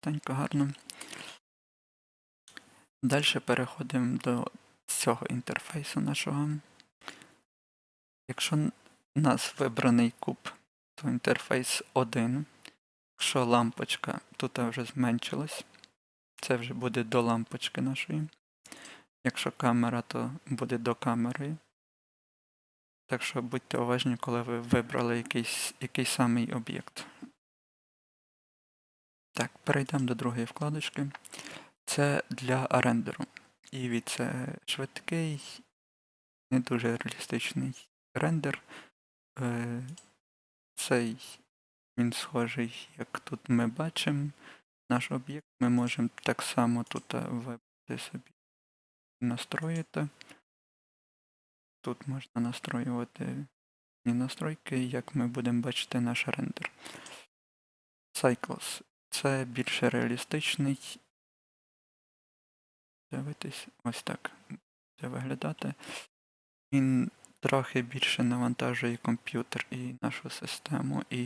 чистенько, гарно. Далі переходимо до цього інтерфейсу нашого. Якщо у нас вибраний куб, то інтерфейс 1. Якщо лампочка тут вже зменшилась, це вже буде до лампочки нашої. Якщо камера, то буде до камери. Так що будьте уважні, коли ви вибрали якийсь, який самий об'єкт. Так, перейдемо до другої вкладочки. Це для рендеру. І від це швидкий, не дуже реалістичний рендер. Е, Цей він схожий, як тут ми бачимо. Наш об'єкт ми можемо так само тут е, вибрати собі настроїти. Тут можна настроювати настройки, як ми будемо бачити наш рендер. Cycles. Це більше реалістичний. Дивитись, ось так буде виглядати. Він трохи більше навантажує комп'ютер і нашу систему, і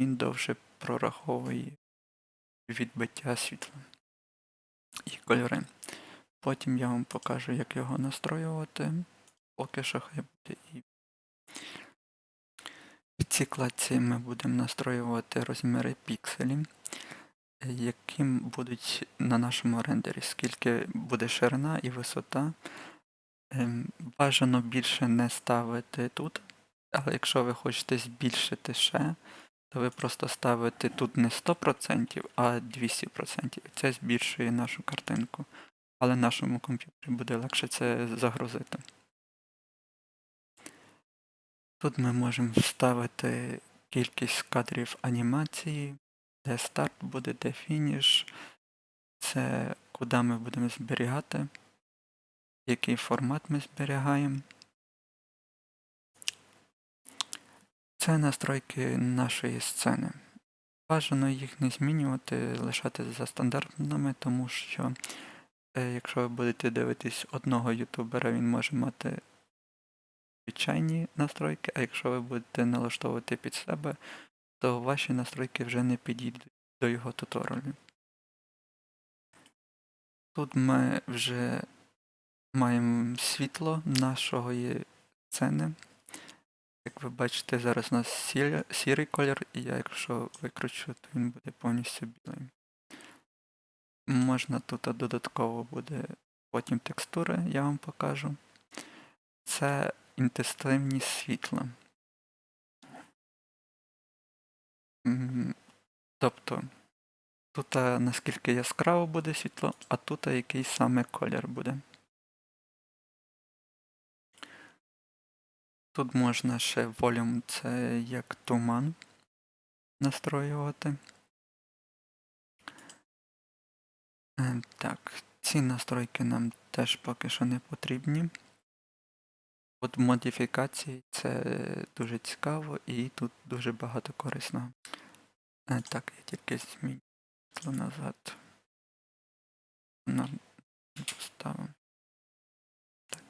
він довше прораховує відбиття світла і кольори. Потім я вам покажу, як його настроювати. Поки що хай буде і. В цій кладці ми будемо настроювати розміри пікселів, яким будуть на нашому рендері, скільки буде ширина і висота. Ем, Бажано більше не ставити тут, але якщо ви хочете збільшити ще, то ви просто ставите тут не 100%, а 200%. Це збільшує нашу картинку. Але нашому комп'ютері буде легше це загрузити. Тут ми можемо вставити кількість кадрів анімації, де старт буде, де фініш. Це куди ми будемо зберігати, який формат ми зберігаємо. Це настройки нашої сцени. Бажано їх не змінювати, лишати за стандартними, тому що е, якщо ви будете дивитись одного ютубера, він може мати звичайні настройки, а якщо ви будете налаштовувати під себе, то ваші настройки вже не підійдуть до його туторіалів. Тут ми вже маємо світло нашої сцени. Як ви бачите, зараз у нас сірий колір, і я якщо викручу, то він буде повністю білий. Можна тут додатково буде потім текстури, я вам покажу. Це інтенсивність світла. Тобто, тут наскільки яскраво буде світло, а тут який саме колір буде. Тут можна ще волюм, це як туман настроювати. Е, Так, ці настройки нам теж поки що не потрібні. От модифікації це дуже цікаво і тут дуже багато корисного. Е, Так, я тільки зміню назад. На поставимо. Так.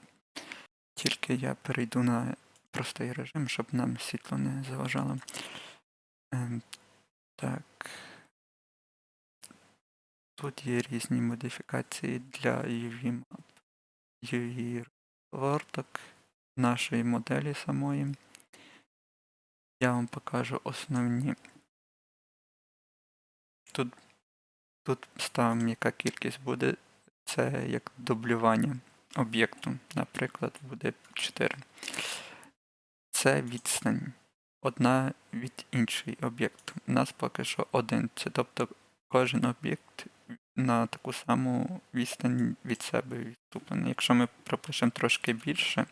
Тільки я перейду на простий режим, щоб нам світло не заважало. Е, Так. Тут є різні модифікації для UV map, UV розгорток нашої моделі самої. Я вам покажу основні. Тут, тут ставимо, яка кількість буде. Це як дублювання об'єкту. Наприклад, буде 4. Це відстань. Одна від іншої об'єкту. У нас поки що один. Це тобто кожен об'єкт на таку саму відстань від себе відступлений. Якщо ми пропишемо трошки більше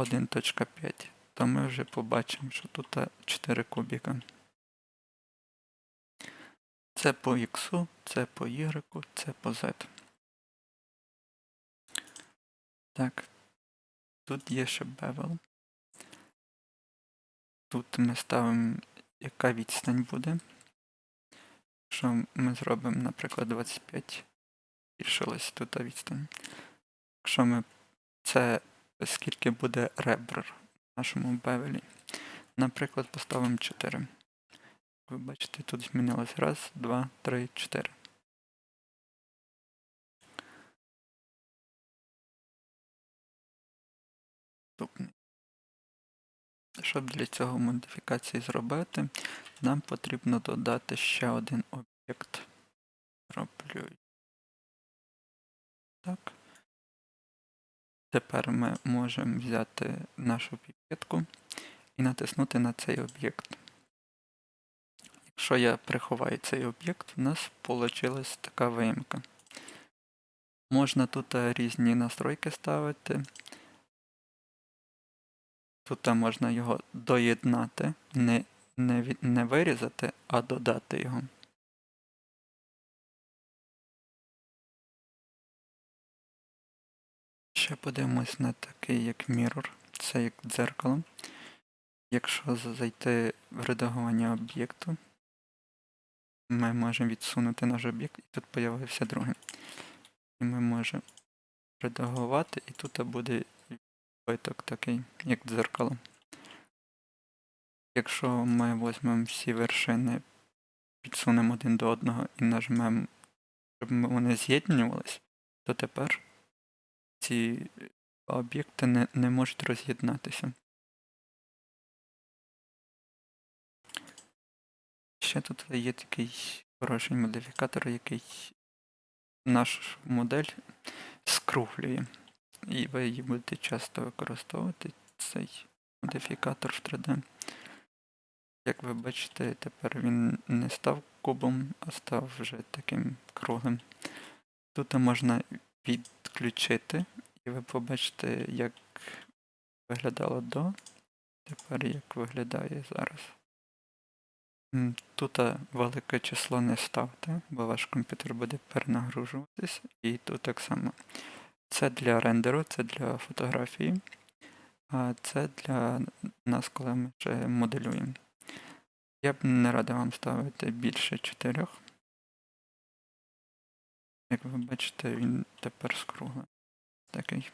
1.5, то ми вже побачимо, що тут 4 кубіка. Це по X, це по Y, це по Z. Так, тут є ще bevel. Тут ми ставимо, яка відстань буде. Якщо ми зробимо, наприклад, 25, збільшилась тут відстань. Якщо ми це скільки буде ребр в нашому бевелі. Наприклад, поставимо 4. ви бачите, тут змінилось раз, два, три, чотири. Щоб для цього модифікації зробити, нам потрібно додати ще один об'єкт. Роблю так. Тепер ми можемо взяти нашу піпетку і натиснути на цей об'єкт. Якщо я приховаю цей об'єкт, у нас вийшла така виїмка. Можна тут е, різні настройки ставити. Тут е, можна його доєднати, не, не, не вирізати, а додати його. Ще подивимось на такий як Mirror, це як дзеркало. Якщо зайти в редагування об'єкту, ми можемо відсунути наш об'єкт, і тут з'явився другий. І ми можемо редагувати, і тут буде виток такий, як дзеркало. Якщо ми візьмемо всі вершини, підсунемо один до одного і нажмемо, щоб вони з'єднувались, то тепер ці об'єкти не, не можуть роз'єднатися. Ще тут є такий хороший модифікатор, який нашу модель скруглює. І ви її будете часто використовувати, цей модифікатор в 3D. Як ви бачите, тепер він не став кубом, а став вже таким круглим. Тут можна підключити, і ви побачите, як виглядало до, тепер як виглядає зараз. Тут велике число не ставте, бо ваш комп'ютер буде перенагружуватись. І тут так само. Це для рендеру, це для фотографії, а це для нас, коли ми вже моделюємо. Я б не радив вам ставити більше чотирьох. Як ви бачите, він тепер скруглий. Такий.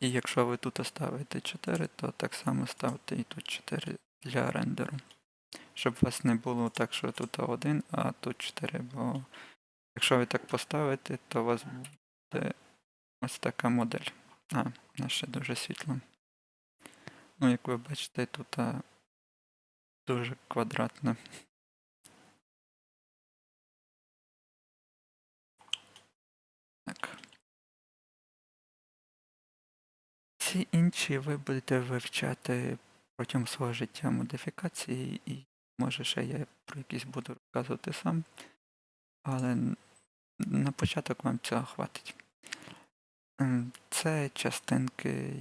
І якщо ви тут ставите 4, то так само ставте і тут 4 для рендеру. Щоб у вас не було так, що тут 1, а тут 4, бо якщо ви так поставите, то у вас буде ось така модель. А, вона ще дуже світла. Ну, як ви бачите, тут дуже квадратна. Так. Ці інші ви будете вивчати протягом свого життя модифікації, і може ще я про якісь буду розказувати сам. Але на початок вам цього хватить. Це частинки,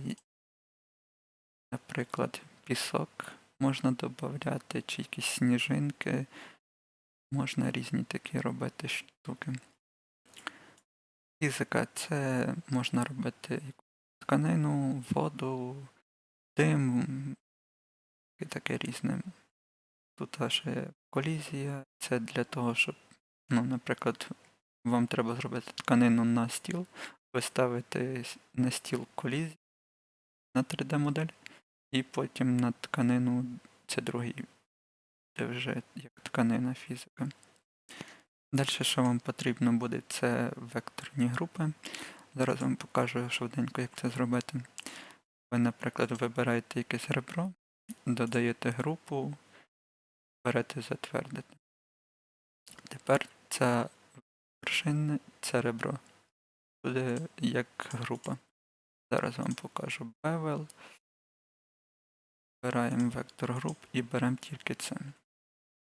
наприклад, пісок можна додати, чи якісь сніжинки. Можна різні такі робити штуки. Фізика це можна робити тканину, воду, дим і таке різне. Тут ще колізія. Це для того, щоб, ну, наприклад, вам треба зробити тканину на стіл, ви ставите на стіл колізію на 3D-модель, і потім на тканину це другий, це вже як тканина фізика. Далі, що вам потрібно буде, це векторні групи. Зараз вам покажу швиденько, як це зробити. Ви, наприклад, вибираєте якесь ребро, додаєте групу, берете затвердити. Тепер ця вершина, це ребро буде як група. Зараз вам покажу bevel. Вибираємо вектор груп і беремо тільки це.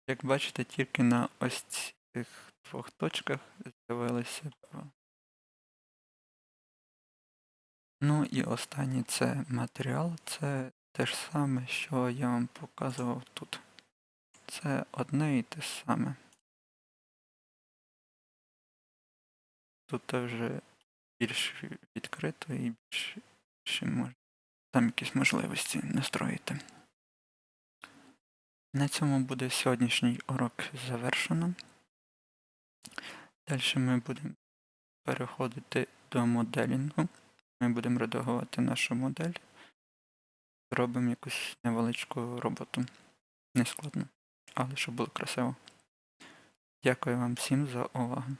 Як бачите, тільки на ось цих двох точках з'явилося bevel. Ну і останнє це матеріал, це те ж саме, що я вам показував тут. Це одне і те саме. Тут вже більш відкрито і більш, більше мож... там якісь можливості настроїти. На цьому буде сьогоднішній урок завершено. Далі ми будемо переходити до моделінгу. Ми будемо редагувати нашу модель. Зробимо якусь невеличку роботу. Не складно, але щоб було красиво. Дякую вам всім за увагу.